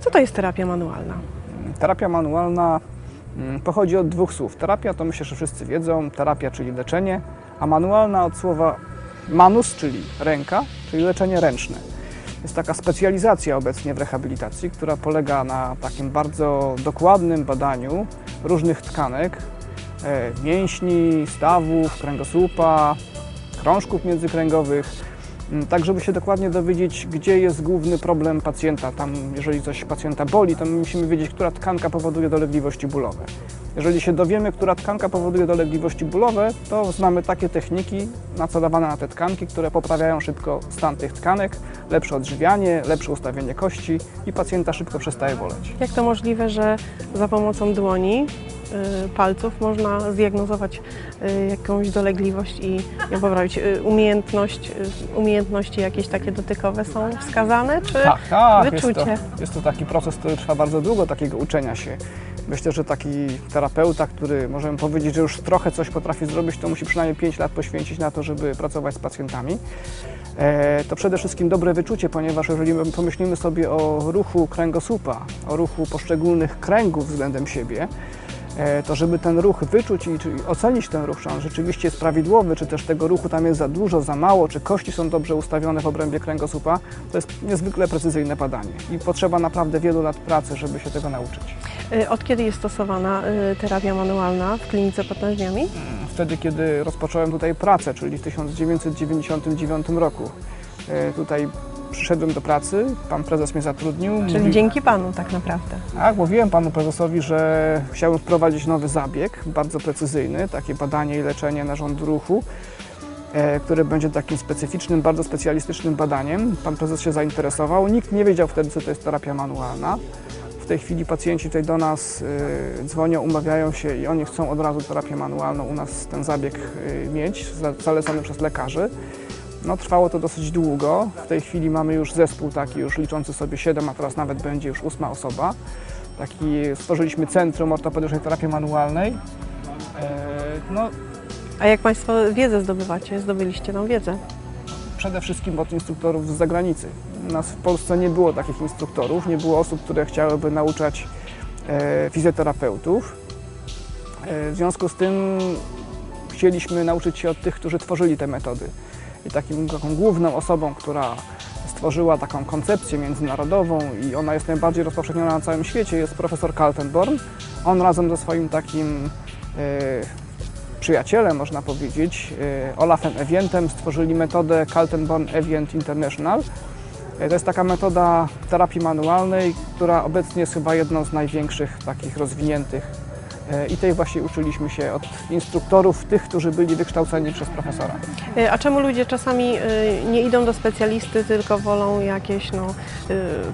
Co to jest terapia manualna? Terapia manualna mm, pochodzi od dwóch słów. Terapia to myślę, że wszyscy wiedzą, terapia czyli leczenie, a manualna od słowa manus, czyli ręka, czyli leczenie ręczne. Jest taka specjalizacja obecnie w rehabilitacji, która polega na takim bardzo dokładnym badaniu różnych tkanek, mięśni, stawów, kręgosłupa, krążków międzykręgowych, m, tak żeby się dokładnie dowiedzieć, gdzie jest główny problem pacjenta. Tam, jeżeli coś pacjenta boli, to my musimy wiedzieć, która tkanka powoduje dolegliwości bólowe. Jeżeli się dowiemy, która tkanka powoduje dolegliwości bólowe, to znamy takie techniki nacelowane na te tkanki, które poprawiają szybko stan tych tkanek, lepsze odżywianie, lepsze ustawienie kości i pacjenta szybko przestaje boleć. Jak to możliwe, że za pomocą dłoni, y, palców można zdiagnozować y, jakąś dolegliwość i ją poprawić? Y, Umiejętność, umiejętności jakieś takie dotykowe są wskazane, czy Tak, tak. Jest to, wyczucie? jest to taki proces, który trwa bardzo długo, takiego uczenia się. Myślę, że taki terapeuta, który możemy powiedzieć, że już trochę coś potrafi zrobić, to musi przynajmniej 5 lat poświęcić na to, żeby pracować z pacjentami. E, To przede wszystkim dobre wyczucie, ponieważ jeżeli my pomyślimy sobie o ruchu kręgosłupa, o ruchu poszczególnych kręgów względem siebie, e, to żeby ten ruch wyczuć i ocenić ten ruch, czy on rzeczywiście jest prawidłowy, czy też tego ruchu tam jest za dużo, za mało, czy kości są dobrze ustawione w obrębie kręgosłupa, to jest niezwykle precyzyjne badanie i potrzeba naprawdę wielu lat pracy, żeby się tego nauczyć. Y, Od kiedy jest stosowana y, terapia manualna w klinice potężniami? Wtedy, kiedy rozpocząłem tutaj pracę, czyli w 1999 roku, e, tutaj przyszedłem do pracy, pan prezes mnie zatrudnił. Czyli Mówił- dzięki Panu tak naprawdę. Tak, mówiłem panu prezesowi, że chciałbym wprowadzić nowy zabieg, bardzo precyzyjny, takie badanie i leczenie narządu ruchu, e, które będzie takim specyficznym, bardzo specjalistycznym badaniem. Pan prezes się zainteresował. Nikt nie wiedział wtedy, co to jest terapia manualna. W tej chwili pacjenci tutaj do nas e, dzwonią, umawiają się i oni chcą od razu terapię manualną u nas ten zabieg e, mieć, za- zalecany przez lekarzy. No, trwało to dosyć długo. W tej chwili mamy już zespół taki, już liczący sobie 7, a teraz nawet będzie już ósma osoba. Taki, stworzyliśmy Centrum Ortopedycznej Terapii Manualnej. E, No, A jak Państwo wiedzę zdobywacie? Zdobyliście tą wiedzę? przede wszystkim od instruktorów z zagranicy. Nas w Polsce nie było takich instruktorów, nie było osób, które chciałyby nauczać e, fizjoterapeutów. E, w związku z tym chcieliśmy nauczyć się od tych, którzy tworzyli te metody. I takim, taką główną osobą, która stworzyła taką koncepcję międzynarodową i ona jest najbardziej rozpowszechniona na całym świecie, jest profesor Kaltenborn. On razem ze swoim takim e, przyjacielem, można powiedzieć, Olafem Evientem stworzyli metodę Kaltenborn Evient International. E, To jest taka metoda terapii manualnej, która obecnie jest chyba jedną z największych takich rozwiniętych. E, I tej właśnie uczyliśmy się od instruktorów, tych, którzy byli wykształceni przez profesora. Y, A czemu ludzie czasami nie idą do specjalisty, tylko wolą jakieś no,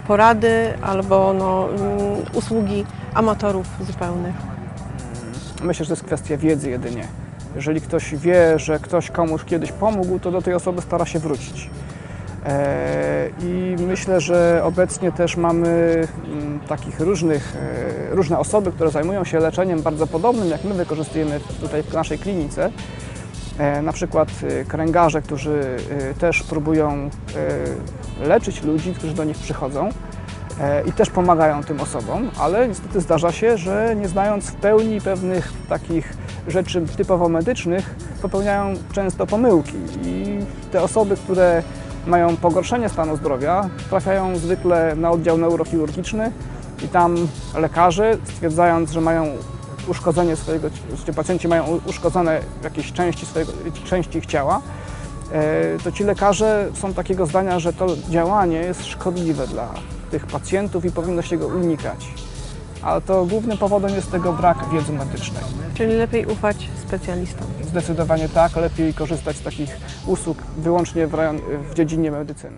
porady albo no, mm, usługi amatorów zupełnych? Myślę, że to jest kwestia wiedzy jedynie. Jeżeli ktoś wie, że ktoś komuś kiedyś pomógł, to do tej osoby stara się wrócić. E, I myślę, że obecnie też mamy mm, takich różnych, e, różne osoby, które zajmują się leczeniem bardzo podobnym, jak my wykorzystujemy tutaj w naszej klinice. E, Na przykład kręgarze, którzy też próbują leczyć ludzi, którzy do nich przychodzą i też pomagają tym osobom, ale niestety zdarza się, że nie znając w pełni pewnych takich rzeczy typowo medycznych, popełniają często pomyłki i te osoby, które mają pogorszenie stanu zdrowia, trafiają zwykle na oddział neurochirurgiczny i tam lekarze, stwierdzając, że mają uszkodzenie swojego, że pacjenci mają uszkodzone jakieś części, swojego, części ich ciała, e, to ci lekarze są takiego zdania, że to działanie jest szkodliwe dla tych pacjentów i powinno się go unikać. Ale to głównym powodem jest tego brak wiedzy medycznej. Czyli lepiej ufać specjalistom. Zdecydowanie tak, lepiej korzystać z takich usług wyłącznie w, w dziedzinie medycyny.